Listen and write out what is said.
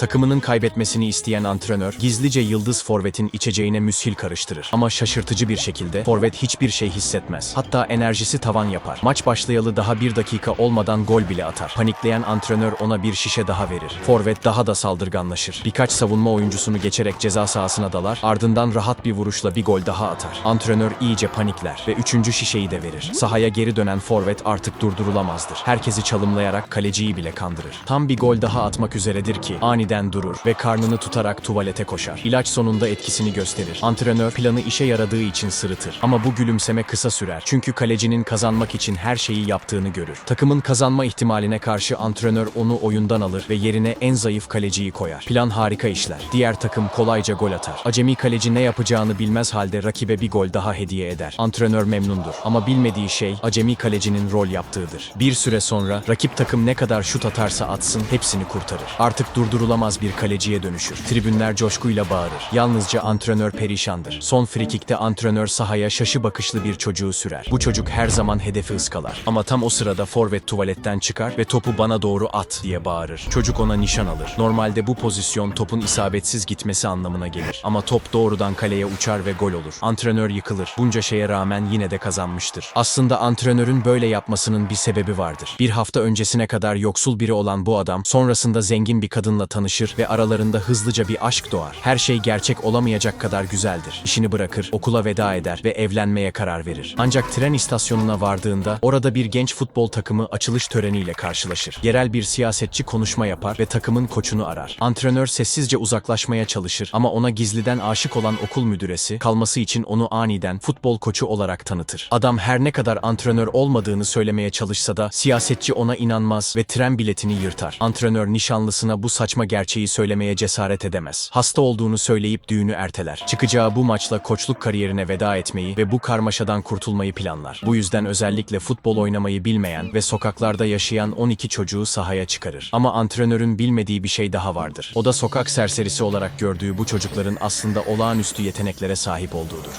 Takımının kaybetmesini isteyen antrenör, gizlice yıldız forvetin içeceğine müshil karıştırır. Ama şaşırtıcı bir şekilde forvet hiçbir şey hissetmez. Hatta enerjisi tavan yapar. Maç başlayalı daha bir dakika olmadan gol bile atar. Panikleyen antrenör ona bir şişe daha verir. Forvet daha da saldırganlaşır. Birkaç savunma oyuncusunu geçerek ceza sahasına dalar, ardından rahat bir vuruşla bir gol daha atar. Antrenör iyice panikler ve üçüncü şişeyi de verir. Sahaya geri dönen forvet artık durdurulamazdır. Herkesi çalımlayarak kaleciyi bile kandırır. Tam bir gol daha atmak üzeredir ki aniden durur ve karnını tutarak tuvalete koşar. İlaç sonunda etkisini gösterir. Antrenör planı işe yaradığı için sırıtır. Ama bu gülümseme kısa sürer. Çünkü kalecinin kazanmak için her şeyi yaptığını görür. Takımın kazanma ihtimaline karşı antrenör onu oyundan alır ve yerine en zayıf kaleciyi koyar. Plan harika işler. Diğer takım kolayca gol atar. Acemi kaleci ne yapacağını bilmez halde rakibe bir gol daha hediye eder. Antrenör memnundur ama bilmediği şey acemi kalecinin rol yaptığıdır. Bir süre sonra rakip takım ne kadar şut atarsa atsın hepsini kurtarır. Artık durdurulamaz bir kaleciye dönüşür. Tribünler coşkuyla bağırır. Yalnızca antrenör perişandır. Son frikikte antrenör sahaya şaşı bakışlı bir çocuğu sürer. Bu çocuk her zaman hedefi ıskalar. Ama tam o sırada forvet tuvaletten çıkar ve topu bana doğru at diye bağırır. Çocuk ona nişan alır. Normalde bu pozisyon topun isabetsiz gitmesi anlamına gelir. Ama top doğrudan kaleye uçar ve gol olur. Antrenör yıkılır. Bunca şeye rağmen yine de kazanmıştır. Aslında antrenörün böyle yapmasının bir sebebi vardır. Bir hafta öncesine kadar yoksul biri olan bu adam sonrasında zengin bir kadınla tanışır ve aralarında hızlıca bir aşk doğar. Her şey gerçek olamayacak kadar güzeldir. İşini bırakır, okula veda eder ve evlenmeye karar verir. Ancak tren istasyonuna vardığında orada bir genç futbol takımı açılış töreniyle karşılaşır. Yerel bir siyasetçi konuşma yapar ve takımın koçunu arar. Antrenör sessizce uzaklaşmaya çalışır ama ona gizliden aşık olan okul müdüresi kalması için onu aniden futbol koçu olarak tanıtır. Adam her ne kadar antrenör olmadığını söylemeye çalışsa da siyasetçi ona inanmaz ve tren biletini yırtar. Antrenör nişanlısına bu saçma gerçeği söylemeye cesaret edemez. Hasta olduğunu söyleyip düğünü erteler. Çıkacağı bu maçla koçluk kariyerine veda etmeyi ve bu karmaşadan kurtulmayı planlar. Bu yüzden özellikle futbol oynamayı bilmeyen ve sokaklarda yaşayan 12 çocuğu sahaya çıkarır. Ama antrenörün bilmediği bir şey daha vardır. O da sokak serserisi olarak gördüğü bu çocukların aslında olağanüstü yeteneklere sahip olduğudur.